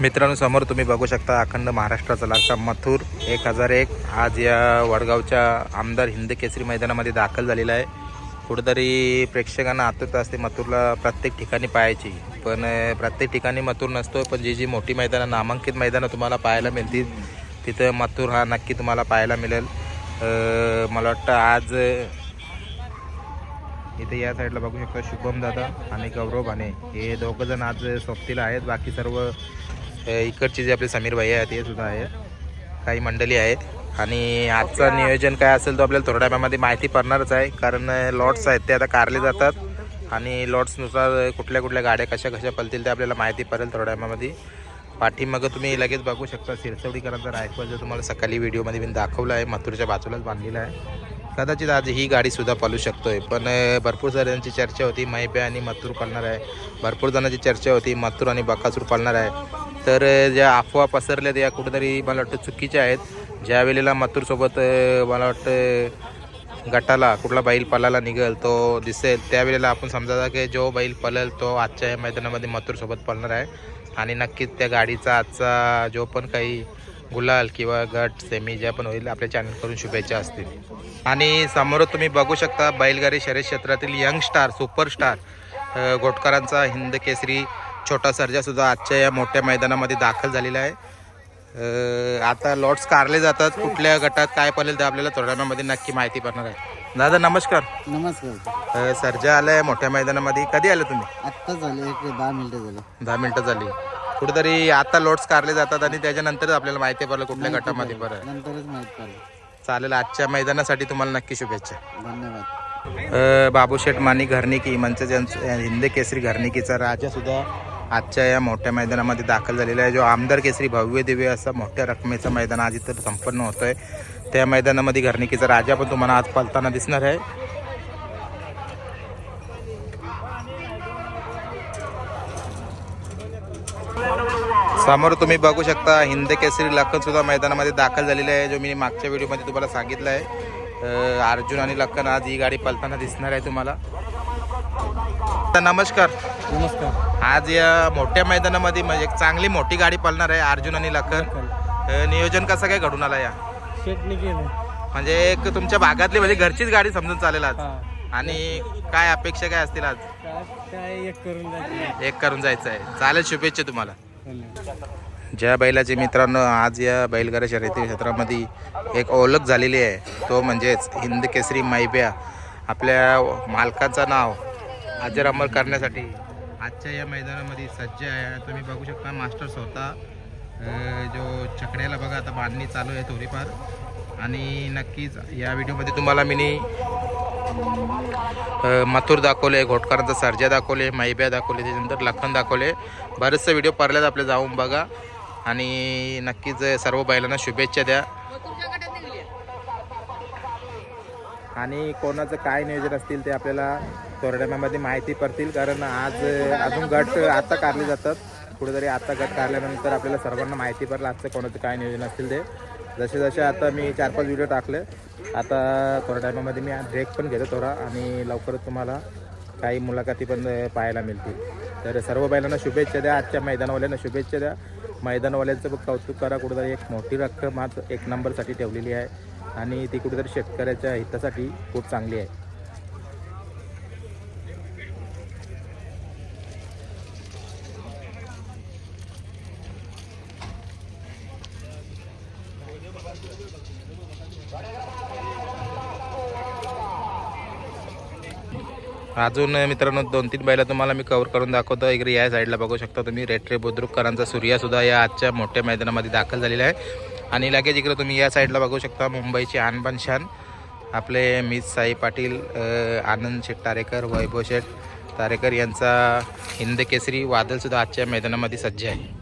मित्रांनो समोर तुम्ही बघू शकता अखंड महाराष्ट्राचा लागता मथुर एक हजार एक. आज या वडगावच्या आमदार हिंद केसरी मैदानामध्ये दाखल झालेला आहे. कुठेतरी प्रेक्षकांना आतुरता असते मथुरला प्रत्येक ठिकाणी पाहायची. पण प्रत्येक ठिकाणी मथुर नसतो पण जी जी मोठी मैदानं नामांकित मैदानं तुम्हाला पाहायला मिळतील तिथं मथुर हा नक्की तुम्हाला पाहायला मिळेल. मला वाटतं आज इथे या साईडला बघू शकता शुभम दादा आणि गौरव भाने. हे दोघं जण आज सोबतीला आहेत. बाकी सर्व इकडचे जे आपले समीर भाई आहेत ते सुद्धा आहेत काही मंडळी आहेत. आणि आजचं नियोजन काय असेल तो आपल्याला थोड्या वेळामध्ये माहिती पडणारच आहे. कारण लॉट्स आहेत ते आता कारले जातात. आणि लॉट्सनुसार कुठल्या कुठल्या गाड्या कशा कशा पलतील ते आपल्याला माहिती पडेल थोड्या वेळामध्ये. पाठीमागं तुम्ही लगेच बघू शकता सिरसवडीकरांचा रायफल जो तुम्हाला सकाळी व्हिडिओमध्ये मी दाखवला आहे मथुरच्या बाजूलाच बांधलेला आहे. कदाचित आज ही गाडी सुद्धा पालू शकतोय. पण भरपूर जणांची चर्चा होती मैबे आणि मथुर पळणार आहे. भरपूर जणांची चर्चा होती मथुर आणि बकासूर पळणार आहे. तर ज्या अफवा पसरल्या त्या कुठेतरी मला वाटतं चुकीच्या आहेत. ज्या वेळेला मथुरसोबत मला वाटतं गटाला कुठला बैल पळायला निघेल तो दिसेल त्यावेळेला आपण समजायचा की जो बैल पळेल तो आजच्या या मैदानामध्ये मथुरसोबत पळणार आहे. आणि नक्कीच त्या गाडीचा आजचा जो पण काही गुलाल किंवा गट सेमी ज्या पण होईल आपल्या चॅनल करून शुभेच्छा असतील. आणि समोर तुम्ही बघू शकता बैलगाडी शर्यत क्षेत्रातील यंग स्टार सुपरस्टार अ, गोटकरांचा हिंद केसरी छोटा सर्जा सुद्धा आजच्या या मोठ्या मैदानामध्ये दाखल झालेला आहे. आता लॉट्स कारले जातात. कुठल्या गटात काय पडेल ते आपल्याला थोड्या नक्की माहिती पडणार आहे. दादा नमस्कार. नमस्कार. सर्जा आलाय मोठ्या मैदानामध्ये. कधी आले तुम्ही? आत्ता झाले एक दहा मिनिटं झालं. दहा मिनटं झाली. कुठेतरी आता लोट्स कारले जातात आणि त्याच्यानंतरच आपल्याला माहिती पडलं कुठल्या गटामध्ये बरं. नंतरच माहीत पडलं. चालेल आजच्या मैदानासाठी तुम्हाला नक्की शुभेच्छा. धन्यवाद. बाबूशेठ मानी घरनिकी म्हणजे हिंद केसरी घरनिकीचा राजा सुद्धा आजच्या या मोठ्या मैदानामध्ये दाखल झालेला आहे. जो आमदार केसरी भव्य दिव्य असा मोठ्या रकमेचं मैदान आज इथं संपन्न होतं आहे त्या मैदानामध्ये घरनिकीचा राजा पण तुम्हाला आज पलताना दिसणार आहे. समोर तुम्ही बघू शकता हिंद केसरी लखन सुद्धा मैदानामध्ये दाखल झालेले आहे जो मी मागच्या व्हिडिओमध्ये तुम्हाला सांगितलं आहे. अर्जुन आणि लखन आज ही गाडी पलताना दिसणार आहे तुम्हाला. नमस्कार. नमस्कार. आज या मोठ्या मैदानामध्ये म्हणजे एक चांगली मोठी गाडी पळणार आहे अर्जुन आणि लखन. अ, नियोजन कसं काय घडून आला या? केलं. म्हणजे एक तुमच्या भागातली म्हणजे घरचीच गाडी समजून चालेल आज. हा. आणि काय अपेक्षा काय असतील आज? काय काय एक करून जायचं. एक करून जायचं आहे चालेल शुभेच्छा तुम्हाला. धन्यवाद. ज्या बैलाचे मित्रांनो आज या बैलगाडा शर्यती क्षेत्रामध्ये एक ओळख झालेली आहे. तो म्हणजेच हिंद केसरी मैब्या. आपल्या मालकाचं नाव अजर अमर करण्यासाठी. आजच्या या मैदानामध्ये सज्ज आहे. तुम्ही बघू शकता मास्टर स्वतः जो चकड्याला बघा आता बांधणी चालू आहे थोडीफार. आणि नक्कीच या व्हिडिओमध्ये तुम्हाला मी माथूर मथुर दाखवले घोटकरांचा सर्जा दाखवले मैब्या दाखवले त्याच्यानंतर लखन दाखवले. बरेचसे व्हिडिओ परल्यात आपले जाऊन बघा. आणि नक्कीच सर्व बैलांना शुभेच्छा द्या. आणि कोणाचं काय नियोजन असतील ते आपल्याला तोरड्यामध्ये माहिती पडतील कारण आज अजून गट आत्ता काढले जातात. कुठेतरी आत्ता गट काढल्यानंतर आपल्याला सर्वांना माहिती पडलं आजचं कोणाचं काय नियोजन असतील ते. जसे जसे आता मी चार पाच व्हिडिओ टाकले आता थोड्या टायमामध्ये मी ब्रेक पण घेतो थोडा आणि लवकरच तुम्हाला काही मुलाखती पण पाहायला मिळतील. तर सर्व बैलांना शुभेच्छा द्या आजच्या मैदानावाल्यांना शुभेच्छा द्या. मैदानवाल्यांचं बघ कौतुक करा कुठेतरी एक मोठी रक्कम आज एक नंबरसाठी ठेवलेली आहे. आणि ती कुठेतरी शेतकऱ्याच्या हितासाठी खूप चांगली आहे. अजून मित्रांनो दोन तीन बैला तुम्हाला मी कव्हर करून दाखवतो. इकडे या साईडला बघू शकता तुम्ही. रेट्रे बुद्रुककरांचा सूर्यासुद्धा या आजच्या मोठ्या मैदानामध्ये दाखल झालेला आहे. आणि लगेच इकडे तुम्ही या साईडला बघू शकता मुंबईचे आणबान शान आपले मिस साई पाटील आनंद शेठ तारेकर वैभव शेठ तारेकर यांचा हिंद केसरी वादळसुद्धा आजच्या मैदानामध्ये सज्ज आहे.